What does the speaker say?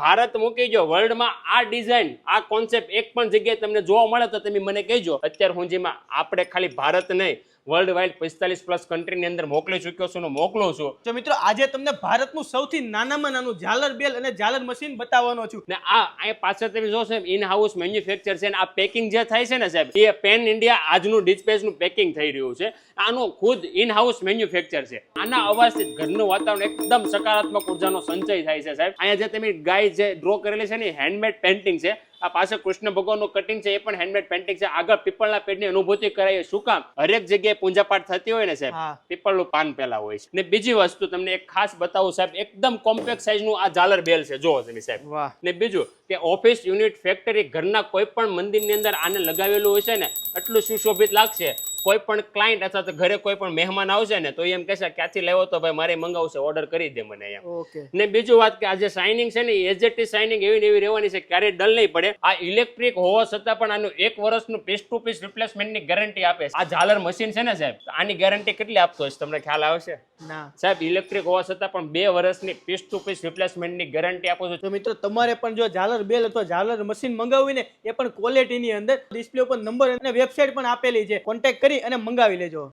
ભારત મૂકી જો વર્લ્ડમાં આ ડિઝાઇન આ કોન્સેપ્ટ એક પણ જગ્યાએ તમને જોવા મળે તો તમે મને કહેજો. અત્યાર સુધીમાં આપણે ખાલી ભારત નહીં વર્લ્ડ વાઇડ પિસ્તાલીસ પ્લસ કન્ટ્રીની અંદર મોકલી ચૂક્યો છું અને મોકલું છું. તો મિત્રો આજે તમને ભારતનું સૌથી નાનામાં નાનું ઝાલર બેલ અને ઝાલર મશીન બતાવવાનો છું. ને આ અહીંયા પાછળ તમે જોશો ઇન હાઉસ મેન્યુફેક્ચર છે આ પેકિંગ જે થાય છે ને સાહેબ એ પેન ઇન્ડિયા આજનું ડિસ્પેચનું પેકિંગ થઈ રહ્યું છે. આનું ખુદ ઇન હાઉસ મેન્યુફેક્ચર છે. આના અવાજથી ઘરનું વાતાવરણ એકદમ સકારાત્મક ઉર્જાનો સંચય થાય છે સાહેબ. અહીંયા જે તમે ગાય જે ડ્રો કરેલી છે ને હેન્ડમેડ પેન્ટિંગ છે. આ પાછળ કૃષ્ણ ભગવાનનું કટિંગ છે એ પણ હેન્ડમેડ પેન્ટિંગ છે. આગળ પીપળના પેડની અનુભૂતિ કરાય શું કામ? હરેક જગ્યાએ પૂજાપાઠ થતી હોય ને સાહેબ. પીપળનું પાન પેલા હોય છે. ને બીજી વસ્તુ તમને એક ખાસ બતાવું સાહેબ એકદમ કોમ્પેક્ટ સાઇઝનું આ ઝાલર બેલ છે જોવો તમે સાહેબ. ને બીજું કે ઓફિસ યુનિટ ફેક્ટરી ઘરના કોઈ પણ મંદિરની અંદર આને લગાવેલું હોય છે ને એટલું સુશોભિત લાગશે. કોઈ પણ ક્લાયન્ટ અથવા તો ઘરે કોઈ પણ મહેમાન આવશે ને તો એમ કહેશે ક્યાંથી લેવો તો ભાઈ મારે મંગાવશે ઓર્ડર કરી દે મને એમ. ને બીજું વાત કે આ જે શાઇનિંગ છે ને એજેટી શાઇનિંગ એવી એવી રહેવાની છે ક્યારેય ડલ નહીં પડે. આ ઇલેક્ટ્રિક હોવા છતાં પણ આનું એક વર્ષનું પીસ ટુ પીસ રિપ્લેસમેન્ટની ગેરંટી આપે છે. આ ઝાલર મશીન છે ને સાહેબ આની ગેરંટી કેટલી આપતો હશે? તમને ખ્યાલ આવશે? સાહેબ ઇલેક્ટ્રિક હોવા છતાં પણ બે વર્ષની પીસ ટુ પીસ રિપ્લેસમેન્ટની ગેરંટી આપો છો. તો મિત્રો તમારે પણ જો ઝાલર બેલ અથવા ઝાલર મશીન મંગાવવી ને એ પણ ક્વોલિટીની અંદર ડિસ્પ્લે ઉપર નંબર અને વેબસાઇટ પણ આપેલી છે. કોન્ટેક્ટ કરી અને મંગાવી લેજો.